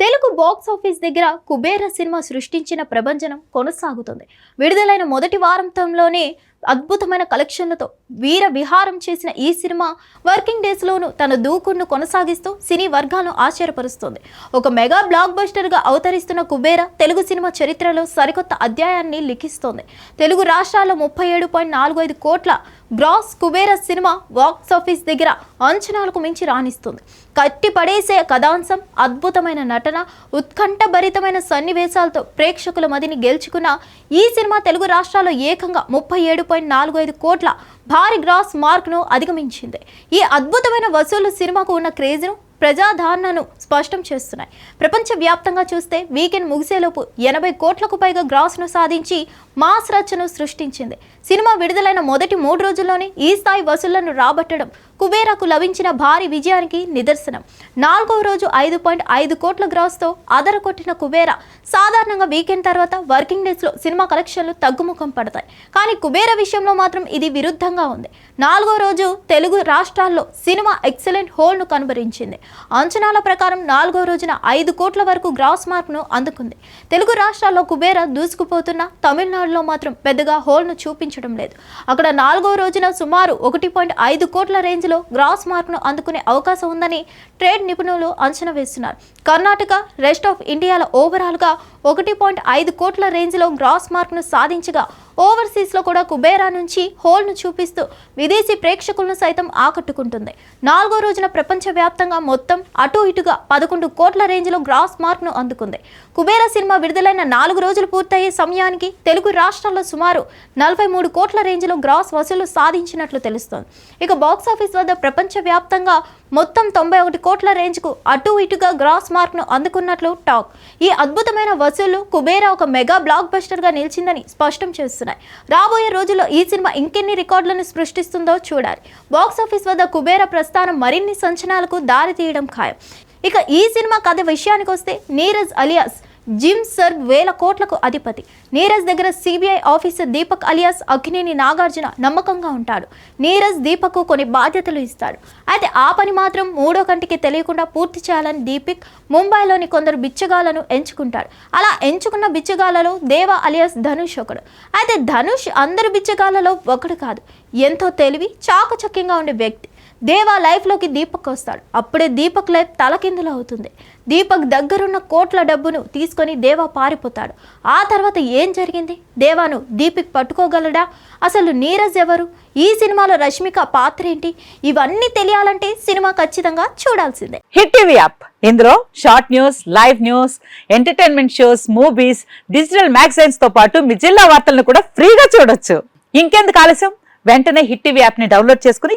Telugu box office దగ్గర Kubera cinema సృష్టించిన ప్రభంజనం కొనసాగుతుంది. విడుదలైన మొదటి వారంతంలోనే అద్భుతమైన కలెక్షన్లతో వీర విహారం చేసిన ఈ సినిమా వర్కింగ్ డేస్లోనూ తన దూకుడును కొనసాగిస్తూ సినీ వర్గాలను ఆశ్చర్యపరుస్తుంది. ఒక మెగా బ్లాక్ బస్టర్గా అవతరిస్తున్న కుబేర తెలుగు సినిమా చరిత్రలో సరికొత్త అధ్యాయాన్ని లిఖిస్తోంది. తెలుగు రాష్ట్రాల్లో ముప్పై ఏడు పాయింట్ నాలుగు ఐదు కోట్ల gross Kubera cinema box office దగ్గర అంచనాలకు మించి రాణిస్తుంది. కట్టి పడేసే కథాంశం అద్భుతమైన నటన ఉత్కంఠభరితమైన సన్నివేశాలతో ప్రేక్షకుల మదిని గెలుచుకున్న ఈ సినిమా తెలుగు రాష్ట్రాల్లో ఏకంగా ముప్పై ఏడు పాయింట్ నాలుగు ఐదు కోట్ల భారీ గ్రాస్ మార్క్ను అధిగమించింది. ఈ అద్భుతమైన వసూలు సినిమాకు ఉన్న క్రేజ్ను ప్రజాధారణను స్పష్టం చేస్తున్నాయి. ప్రపంచవ్యాప్తంగా చూస్తే వీకెండ్ ముగిసేలోపు ఎనభై కోట్లకు పైగా గ్రాస్ను సాధించి మాస్ రచ్చను సృష్టించింది. సినిమా విడుదలైన మొదటి మూడు రోజుల్లోనే ఈ స్థాయి వసూళ్ళను రాబట్టడం కుబేరాకు లభించిన భారీ విజయానికి నిదర్శనం. నాలుగవ రోజు ఐదు పాయింట్ ఐదు కోట్ల గ్రాస్తో అదరకొట్టిన కుబేరా సాధారణంగా వీకెండ్ తర్వాత వర్కింగ్ డేస్లో సినిమా కలెక్షన్లు తగ్గుముఖం పడతాయి. కానీ కుబేర విషయంలో మాత్రం ఇది విరుద్ధంగా ఉంది. నాలుగో రోజు తెలుగు రాష్ట్రాల్లో సినిమా ఎక్సలెంట్ హోల్ను కనబరించింది అంచనాల ప్రకారం నాలుగో రోజున ఐదు కోట్ల వరకు గ్రాస్ మార్క్ను అందుకుంది. తెలుగు రాష్ట్రాల్లో కుబేర దూసుకుపోతున్న తమిళనాడులో మాత్రం పెద్దగా హోల్ను చూపించడం లేదు. అక్కడ నాలుగో రోజున సుమారు ఒకటి పాయింట్ ఐదు కోట్ల రేంజ్ రేంజ్లో గ్రాస్ మార్క్ను అందుకునే అవకాశం ఉందని ట్రేడ్ నిపుణులు అంచనా వేస్తున్నారు. కర్ణాటక రెస్ట్ ఆఫ్ ఇండియాలో ఓవరాల్గా ఒకటి పాయింట్ ఐదు కోట్ల రేంజ్లో గ్రాస్ మార్క్ను సాధించగా ఓవర్సీస్లో కూడా కుబేరా నుంచి హోల్ను చూపిస్తూ విదేశీ ప్రేక్షకులను సైతం ఆకట్టుకుంటుంది. నాలుగో రోజున ప్రపంచవ్యాప్తంగా మొత్తం అటు ఇటుగా పదకొండు కోట్ల రేంజ్లో గ్రాస్ మార్క్ను అందుకుంది. కుబేరా సినిమా విడుదలైన నాలుగు రోజులు పూర్తయ్యే సమయానికి తెలుగు రాష్ట్రాల్లో సుమారు నలభై మూడు కోట్ల రేంజ్లో గ్రాస్ వసూలు సాధించినట్లు తెలుస్తోంది. ఇక బాక్స్ ఆఫీస్ వద్ద ప్రపంచవ్యాప్తంగా మొత్తం తొంభై ఒకటి కోట్ల రేంజ్కు అటు ఇటుగా గ్రాస్ మార్క్ను అందుకున్నట్లు టాక్. ఈ అద్భుతమైన వసూళ్ళు కుబేరా ఒక మెగా బ్లాక్ బస్టర్గా నిలిచిందని స్పష్టం చేస్తున్నాయి. రాబోయే రోజుల్లో ఈ సినిమా ఇంకెన్ని రికార్డులను సృష్టిస్తుందో చూడాలి. బాక్స్ ఆఫీస్ వద్ద కుబేరా ప్రస్థానం మరిన్ని సంచనాలకు దారి తీయడం ఖాయం. ఇక ఈ సినిమా కథ విషయానికి వస్తే నీరజ్ అలియాస్ జిమ్ సర్గ్ వేల కోట్లకు అధిపతి. నీరజ్ దగ్గర CBI officer Deepak alias Akkineni Nagarjuna నమ్మకంగా ఉంటాడు నీరజ్ దీపక్ కొన్ని బాధ్యతలు ఇస్తాడు. అయితే ఆ పని మాత్రం మూడో కంటికి తెలియకుండా పూర్తి చేయాలని దీపిక్ ముంబైలోని కొందరు బిచ్చగాళ్ళను ఎంచుకుంటాడు అలా ఎంచుకున్న బిచ్చగాళ్ళలో దేవ అలియాస్ ధనుష్ ఒకడు. అయితే ధనుష్ అందరు బిచ్చగాళ్ళలో ఒకడు కాదు. ఎంతో తెలివి చాకచక్యంగా ఉండే వ్యక్తి. దేవా లైఫ్లోకి దీపక్ వస్తాడు. అప్పుడే దీపక్ లైఫ్ తలకిందులు అవుతుంది. దీపక్ దగ్గరున్న కోట్ల డబ్బును తీసుకొని దేవా పారిపోతాడు. ఆ తర్వాత ఏం జరిగింది? దేవాను దీపిక్ పట్టుకోగలడా? అసలు నీరజ్ ఎవరు? ఈ సినిమాలో రష్మిక పాత్ర ఏంటి? ఇవన్నీ తెలియాలంటే సినిమా ఖచ్చితంగా చూడాల్సిందే. Hit TV app. ఇందులో short news live news entertainment shows movies digital మ్యాగజైన్స్తో పాటు మీ జిల్లా వార్తలను కూడా ఫ్రీగా చూడొచ్చు. ఇంకెందుకు ఆలస్యం? వెంటనే హిట్ టీవీ యాప్ని డౌన్లోడ్ చేసుకుని